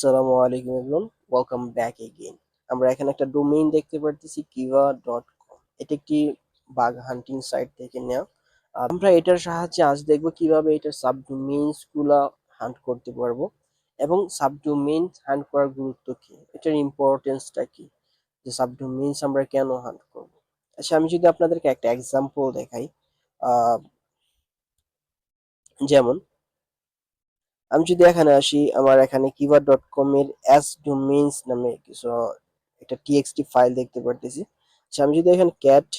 আসসালামু আলাইকুম everyone welcome back again আমরা এখানে একটা ডোমেইন দেখতে পারতেছি কিভা ডট কম এটা একটি বাগ হান্টিং সাইট থেকে নেওয়া আমরা এটার সাহায্যে আজ দেখব কীভাবে এটার সাবডোমেইনসগুলা হান্ট করতে পারব এবং সাবডোমেইন হান্ট করার গুরুত্ব কি, এটার ইম্পর্টেন্সটা কি, যে সাবডোমেইনস আমরা কেন হান্ট করব। আচ্ছা আমি যদি আপনাদেরকে একটা এক্সাম্পল দেখাই যেমন আমি যদি এখানে আসি, আমার এখানে কিভার ডট কম এর অ্যাস ডোমেইনস নামে কিছু একটা টিএক্সটি ফাইল দেখতে পারতেছি। আচ্ছা আমি যদি এখানে ক্যাট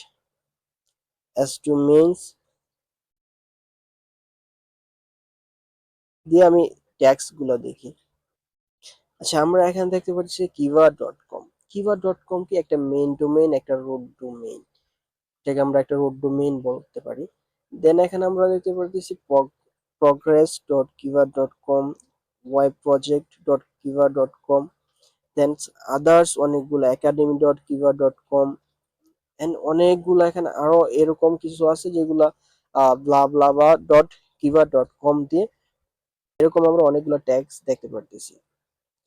অ্যাস ডোমেইনস দিয়ে আমি ট্যাক্সগুলো দেখি। আচ্ছা আমরা এখানে দেখতে পাচ্ছি কিভা ডট কম কিভা ডট কম কি একটা মেইন ডোমেইন একটা রোড ডোমেইন এটাকে আমরা একটা রোড ডোমেইন বলতে পারি। দেন এখানে আমরা দেখতে পারতেছি progress dot com then others অনেকগুলো কম এন্ড অনেকগুলো এখানে আরও এরকম কিছু আছে যেগুলা ব্লা ব্লা বা ডট কিভা ডট কম দিয়ে এরকম আমরা অনেকগুলো ট্যাগস দেখতে পারতেছি।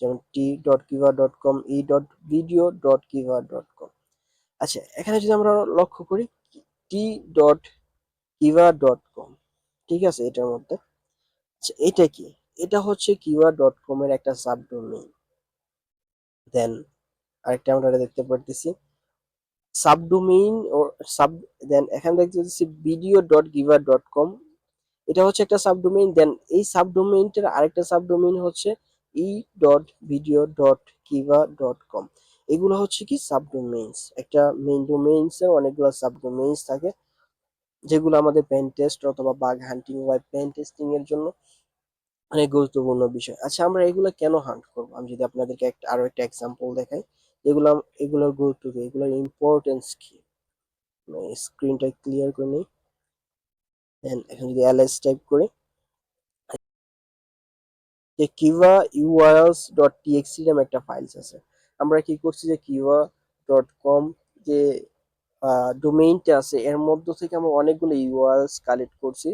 যেমন T dot কিভা dot com E dot video dot কিভা dot com আচ্ছা এখানে যদি আমরা লক্ষ্য করি টি ডট কিভা ডট কম ঠিক আছে এটার মধ্যে। আচ্ছা এটা কি? এটা হচ্ছে কিভা ডট কম এর একটা সাবডোমেইন দেন আরেকটা আমরা দেখতে পারতেছি। সাবডোমেইন ও সাব দেন এখানে দেখতে পাচ্ছি video dot giver dot com এটা হচ্ছে একটা সাবডোমেইন দেন এই সাবডোমেইনটার আরেকটা সাবডোমেইন হচ্ছে ই ডট ভিডিও ডট কিভা ডট কম এগুলো হচ্ছে কি সাবডোমেইনস একটা মেইন ডোমেইনস এর অনেকগুলো সাবডোমেইনস থাকে। যেগুলো আমাদের পেন টেস্ট অথবা bug hunting web pen testing এর জন্য অনেক গুরুত্বপূর্ণ বিষয়। আচ্ছা আমরা এগুলো কেন হান্ট করব? আমি যদি আপনাদেরকে একটা, আরও একটা এক্সাম্পল দেখাই। এগুলো এগুলোর গুরুত্ব কি? এগুলোর ইম্পর্টেন্স কি? স্ক্রিনটা ক্লিয়ার করে নিই। এখন যদি এলএস টাইপ করি। যে কিভা ইউআরএলস ডট টিএক্সি নামে একটা ফাইলস আছে। আমরা কি করছি যে কিভা ডট কম যে ডোমেইনটা আছে, এর মধ্য থেকে আমরা অনেকগুলো ইউআরএলস কালেক্ট করছি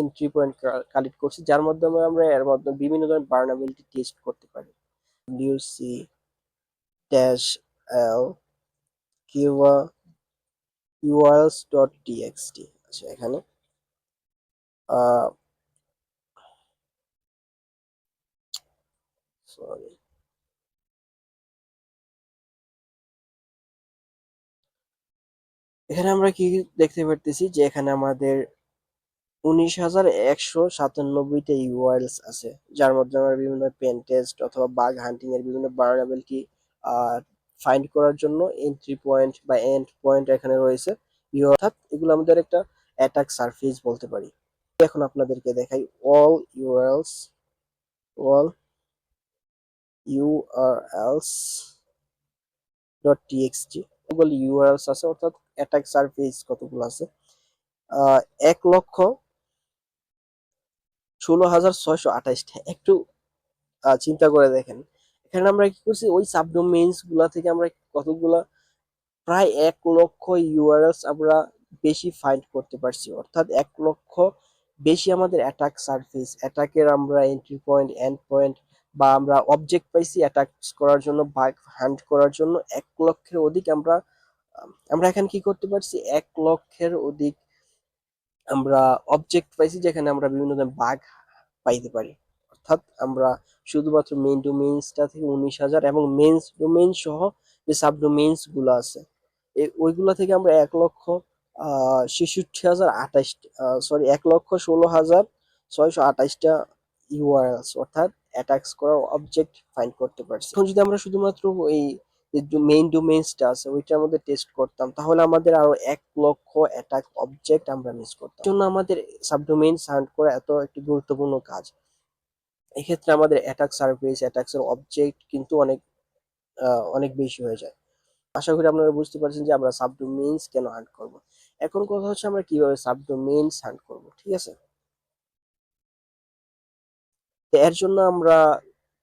এন্ট্রি পয়েন্ট কালেক্ট করছি, যার মাধ্যমে আমরা এর মাধ্যমে বিভিন্ন ধরনের বার্নাবিলিটি টেস্ট করতে পারি। ডিউসি ড্যাশ এল কিভা ইউআরএলস ডট টিএক্সটি আচ্ছা এখানে। সরি এখানে আমরা কি দেখতে পারতেছি যে এখানে আমাদের উনিশ হাজার একশো সাতানব্বইটা ইউআরএলস আছে, যার মধ্যে আমরা বিভিন্ন পেন টেস্ট অথবা বাগ হান্টিং এর বিভিন্ন বার্নাবেলটি ফাইন্ড করার জন্য এন্ট্রি পয়েন্ট বা এন্ড পয়েন্ট এখানে রয়েছে। অর্থাৎ এগুলো আমাদের একটা অ্যাটাক সারফেস বলতে পারি। এখন আপনাদেরকে দেখাই all URLs all URLs dot TXT Google URLs আছে অর্থাৎ অ্যাটাক সারফেস কতগুলো আছে? এক লক্ষ ষোলো হাজার ছয়শো আঠাশটা। একটু চিন্তা করে দেখেন। এখানে আমরা কি করছি? ওই সাবডোমেইনসগুলা থেকে আমরা কতগুলা, প্রায় এক লক্ষ ইউআরএলস আমরা বেশি ফাইন্ড করতে পারছি। অর্থাৎ এক লক্ষ বেশি আমাদের অ্যাটাক সারফেস অ্যাটাকের আমরা এন্ট্রি পয়েন্ট এন্ড পয়েন্ট বা আমরা অবজেক্ট পাইছি অ্যাটাক করার জন্য বাঘ হান্ট করার জন্য, এক লক্ষের অধিক আমরা আমরা এখানে কি করতে পারছি? এক লক্ষের অধিক আমরা অবজেক্ট পাইছি যেখানে আমরা বিভিন্ন ধরনের বাঘ পাইতে পারি। অর্থাৎ আমরা শুধুমাত্র মেইন ডোমেইনসটা থেকে উনিশ হাজার এবং মেইনস ডোমেইন সহ যে সাব ডোমেইনসগুলো আছে ওইগুলো থেকে আমরা এক লক্ষ ছেষট্টি হাজার আঠাশ সরি এক লক্ষ ষোলো হাজার ছয়শো আঠাশটা ইউআরএলস অর্থাৎ অ্যাটাকস করার অবজেক্ট ফাইন্ড করতে পারছি। এখন যদি আমরা শুধুমাত্র এই যে মেইন ডোমেইনসটা আছে, ওইটার মধ্যে টেস্ট করতাম। তাহলে আমাদের আরও এক লক্ষ অ্যাটাক অবজেক্ট আমরা মিস করতাম। জন্য আমাদের সাবডোমেইন সাউন্ড করা এত একটি গুরুত্বপূর্ণ কাজ। এক্ষেত্রে আমাদের অ্যাটাক সার্ভিস অ্যাটাকস এর অবজেক্ট কিন্তু অনেক অনেক বেশি হয়ে যায়। আশা করি আপনারা বুঝতে পারছেন যে আমরা সাবডোমেইনস কেন হান্ট করব। এখন কথা হচ্ছে আমরা কীভাবে সাবডোমেইনস হান্ট করব, ঠিক আছে? এর জন্য আমরা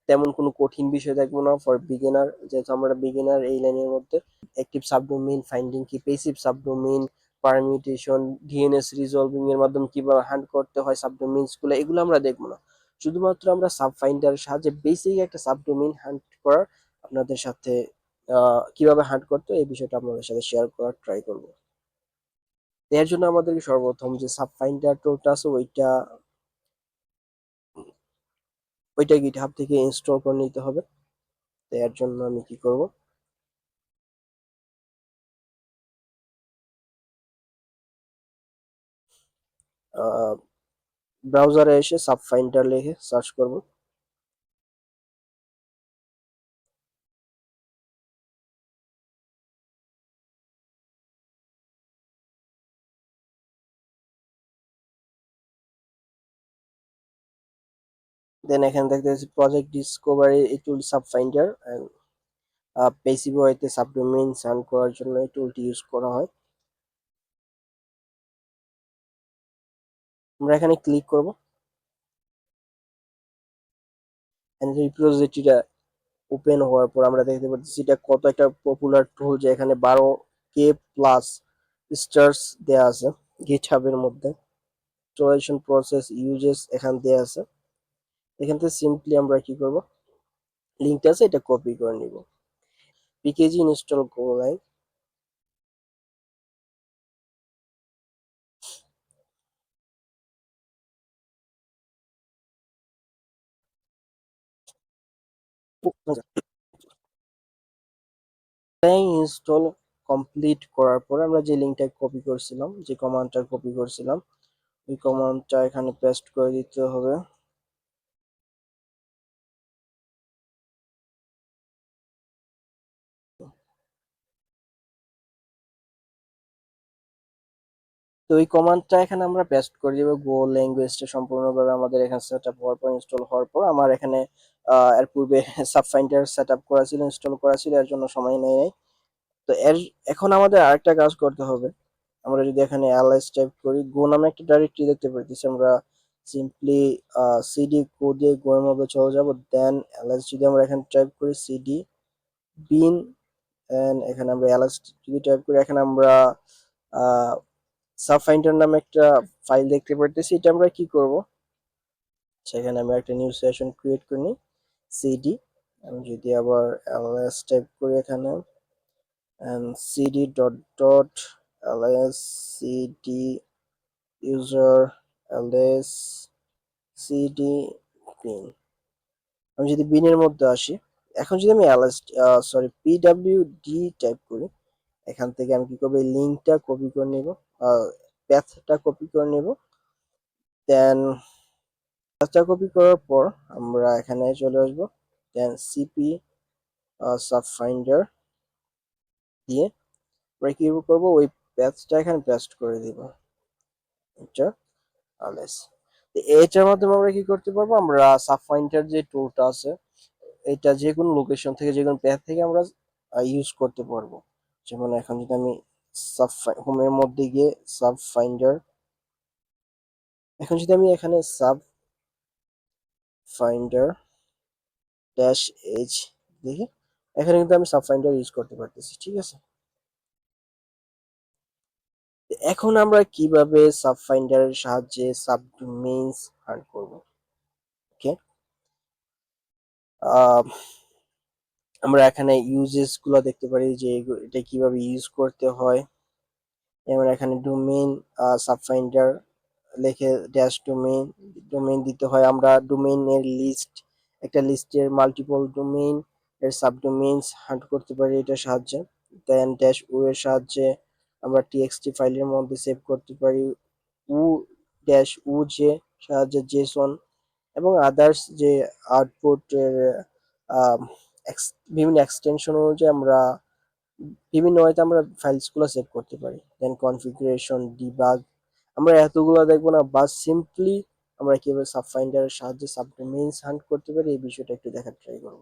তেমন কোনো কঠিন বিষয় দেখব না ফর বিগিনার যেহেতু আমরা বিগিনার এই লাইনের মধ্যে অ্যাক্টিভ সাবডোমেইন ফাইন্ডিং কি passive subdomain permutation DNS resolving এর মাধ্যমে কীভাবে হ্যান্ড করতে হয় সাবডোমেইনসগুলো, এগুলো আমরা দেখব না। শুধুমাত্র আমরা সাব ফাইন্ডারের সাহায্যে বেসিক একটা সাবডোমেইন হ্যান্ড করার আপনাদের সাথে কীভাবে হান্ট করতে এই বিষয়টা আপনাদের সাথে শেয়ার করার ট্রাই করব। এর জন্য আমাদেরকে সর্বপ্রথম যে সাব ফাইন্ডার টুলটা আছে, ওইটা ওইটা গিটহাব থেকে ইনস্টল করে নিতে হবে। তো এর জন্য আমি কি করব? ব্রাউজারে এসে সাব ফাইন্ডার লিখে সার্চ করব। দেন এখানে দেখতে পাচ্ছি প্রজেক্ট ডিসকভারি এই টুল সাব ফাইন্ডার ওয়েতে সাবডোমেইন সার্ন করার জন্য এই টুলটি ইউজ করা হয়। আমরা এখানে ক্লিক করব। রিপোজিটরিটা ওপেন হওয়ার পর আমরা দেখতে পাচ্ছি এটা কত একটা পপুলার টুল যে এখানে বারো কে প্লাস স্টার্স দেয়া আছে গিটহাবের মধ্যে। ইনস্টলেশন প্রসেস ইউজেস এখান দেয়া আছে। এখান থেকে সিম্পলি আমরা কি করব? লিঙ্কটা আছে, এটা কপি করে নিব। পিকেজি ইনস্টল করলাই ইনস্টল কমপ্লিট করার পর আমরা যে লিঙ্কটা কপি করছিলাম, যে কমান্ডটা কপি করছিলাম, ওই কমান্ডটা এখানে পেস্ট করে দিতে হবে। তো এই কমান্ডটা এখানে আমরা পেস্ট করে দিব গো ল্যাঙ্গুয়েজটা সম্পূর্ণভাবে আমাদের এখানে সেট আপ হওয়ার পর ইনস্টল হওয়ার পর। আমার এখানে এর পূর্বে সাবফাইন্ডার সেট আপ করা ছিল ইনস্টল করা ছিল, এর জন্য সময় নেই নাই। তো এর, এখন আমাদের আরেকটা কাজ করতে হবে। আমরা যদি এখানে এলএস টাইপ করি গো নামে একটা ডাইরেক্টরি দেখতে পাইতেছি আমরা সিম্পলি সিডি কোড দিয়ে গো এর মধ্যে চলে যাব। দেন এলএস যদি আমরা এখানে টাইপ করি সিডি বিন এখানে আমরা এলএস যদি টাইপ করি, এখানে আমরা সাবফাইন্ডার নামে একটা ফাইল দেখতে পারতেছি, এটা আমরা কি করব? সেখানে আমি একটা নিউ সেশন ক্রিয়েট করে সিডি আমি যদি আবার এলএস টাইপ করি এখানে cd dot dot ls cd user ls cd bin. আমি যদি বিনের মধ্যে আসি, এখন যদি আমি ls সরি pwd টাইপ করি এখান থেকে আমি কি করব? এই লিঙ্কটা কপি করে নেব প্যাথটা কপি করে নেব। দেন প্যাথটা কপি করার পর আমরা এখানে চলে আসব। দেন সিপি সাব ফাইন্ডার দিয়ে আমরা কি করব? ওই প্যাথটা এখানে পেস্ট করে দিব। এটা আলেস এটার মাধ্যমে আমরা কি করতে পারব? আমরা সাবফাইন্ডার যে টুলটা আছে, এটা যে কোনো লোকেশন থেকে যে কোনো প্যাথ থেকে আমরা ইউজ করতে পারব। যেমন এখন যদি আমি সাব হোমের মধ্যে গিয়ে সাব ফাইন্ডার এখন যদি আমি এখানে সাব ফাইন্ডার ড্যাশ এইচ দেখি, এখানে কিন্তু আমি সাব ফাইন্ডার ইউজ করতে পারতেছি, ঠিক আছে? এখন আমরা কীভাবে সাব ফাইন্ডারের সাহায্যে সাব ডোমেইনস হান্ট করব ওকে আমরা এখানে ইউজেসগুলো দেখতে পারি যে এটা কীভাবে ইউজ করতে হয়। যেমন এখানে ডোমেইন সাব ফাইন্ডার লিখে ড্যাশ ডোমেইন ডোমেইন দিতে হয়। আমরা ডোমেইনের লিস্ট একটা লিস্টের মাল্টিপল ডোমেইন এর সাবডোমেইনস হান্ট করতে পারি এটার সাহায্যে। দেন ড্যাশ ও এর সাহায্যে আমরা টিএক্সটি ফাইলের মধ্যে সেভ করতে পারি। উ ড্যাশ উ যে সাহায্যে জেসন এবং আদার্স যে আউটপুটের বিভিন্ন এক্সটেনশন অনুযায়ী আমরা, বিভিন্ন ওয়েতে আমরা ফাইলসগুলো সেভ করতে পারি। দেন কনফিগারেশন ডিবাগ আমরা এতগুলো দেখব না বা সিম্পলি আমরা কীভাবে সাব ফাইন্ডারের সাহায্যে সাবডোমেইনস হান্ট করতে পারি, এই বিষয়টা একটু দেখার ট্রাই করব।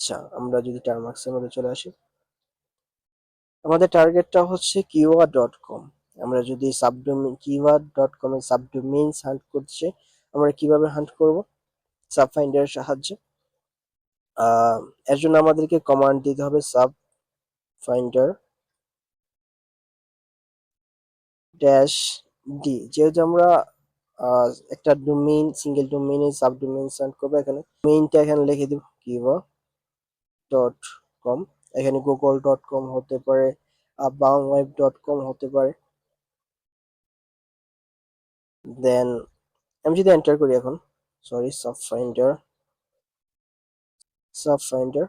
আচ্ছা আমরা যদি টার্মাক্সের মধ্যে চলে আসি। আমাদের টার্গেটটা হচ্ছে কিওয়া ডট কম আমরা যদি সাবডোমেইন কিওয়া ডট কম এর সাবডোমেইনস হান্ট করছে আমরা কীভাবে হান্ট করব? সাব ফাইন্ডারের সাহায্যে এর জন্য আমাদেরকে কমান্ড দিতে হবে সাব ফাইন্ডার ড্যাশ ডি যেহেতু আমরা একটা ডোমেইন সিঙ্গেল ডোমেইনে সাবডোমেইন সার্চ করব এখানে মেইনটা এখানে লিখে দিব কিবা ডট কম এখানে গুগল ডট কম হতে পারে বাংওয়েব ডট কম হতে পারে। দেন আমি যদি এন্টার করি এখন। Sorry sub finder subfinder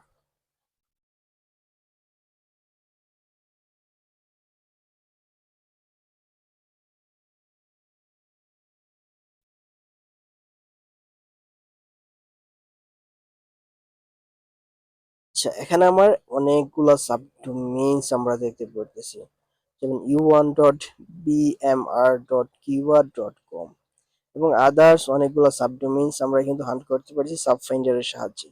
আচ্ছা এখানে আমার অনেকগুলো সাবডোমেইনস আমরা দেখতে পারতেছি। যেমন U one dot BMR dot keyword dot com এবং আদার্স অনেকগুলো সাবডোমেইনস আমরা কিন্তু হান্ট করতে পারছি সাব ফাইন্ডারের সাহায্যে।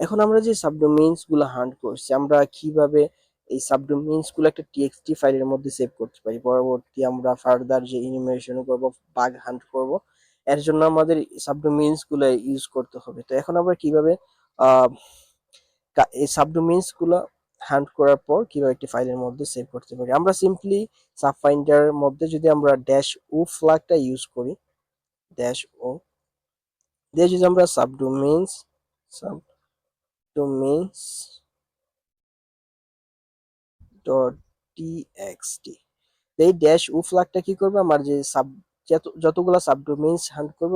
এখন আমরা যে সাবডোমেইনসগুলো হান্ট করছি, আমরা কীভাবে এই সাবডোমেইনসগুলো একটা টিএক্সটি ফাইলের মধ্যে সেভ করতে পারি? পরবর্তী আমরা ফার্দার যে ইনিমেশন করব বাগ হান্ট করব, এর জন্য আমাদের সাবডোমেইনসগুলো ইউজ করতে হবে। তো এখন আমরা কীভাবে এই সাবডোমেইনসগুলো হান্ট করার পর কীভাবে একটি ফাইলের মধ্যে সেভ করতে পারি? আমরা সিম্পলি সাব ফাইন্ডারের মধ্যে যদি আমরা ড্যাশ ও ফ্ল্যাগটা ইউজ করি ড্যাশ ও দিয়ে যদি আমরা সাবডোমেইনস সাবডোমেইনস ডট টিএক্সটি এই ড্যাশ ও ফ্ল্যাগটা কি করবে? আমার যে সাব যত যতগুলা সাবডোমেইনস হান্ট করব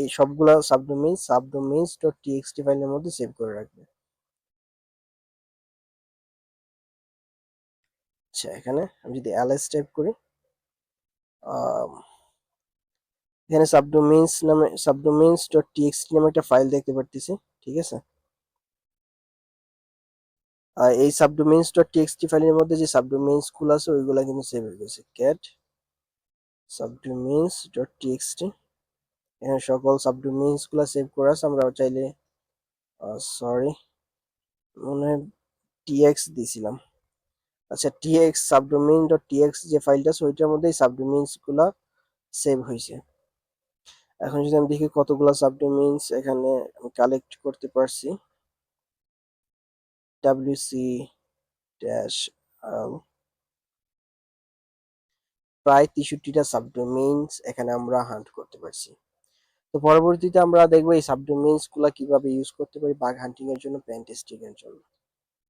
এই সবগুলা সাবডোমেইনস সাবডোমেইনস ডট টিএক্সটি ফাইলের মধ্যে সেভ করে রাখবে। আচ্ছা এখানে আমি যদি এলএস টাইপ করি আম, এখানে সাবডোমেইনস নামে সাবডোমেইনস ডট টিএক্সটি নামে একটা ফাইল দেখতে পারতেছি, ঠিক আছে? আর এই সাবডোমেইনস ডট টিএক্সটি ফাইলের মধ্যে যে সাবডোমেইনসগুলো আছে, ওইগুলা কিন্তু সেভ হয়ে গেছে। ক্যাট সাবডোমেইনস ডট টিএক্সটি এখানে সকল সাবডোমেইনসগুলা সেভ করা আছে, আমরা চাইলে সরি মনে হয় টিএক্স দিছিলাম। আচ্ছা টিএক্স সাবডোমেইন ডট টিএক্স যে ফাইলটা আছে, ওইটার মধ্যে সাবডোমেইনসগুলা সেভ হয়েছে এখন যদি আমি দেখি কতগুলো সাবডোমেইনস এখানে আমি কালেক্ট করতে পারছি ডাব্লিউসি ড্যাশ প্রায় তেষট্টিটা সাবডোমেইনস এখানে আমরা হান্ট করতে পারছি। তো পরবর্তীতে আমরা দেখব এই সাবডোমেইনসগুলা কীভাবে ইউজ করতে পারি বাগ হান্টিং এর জন্য পেন টেস্টিং এর জন্য।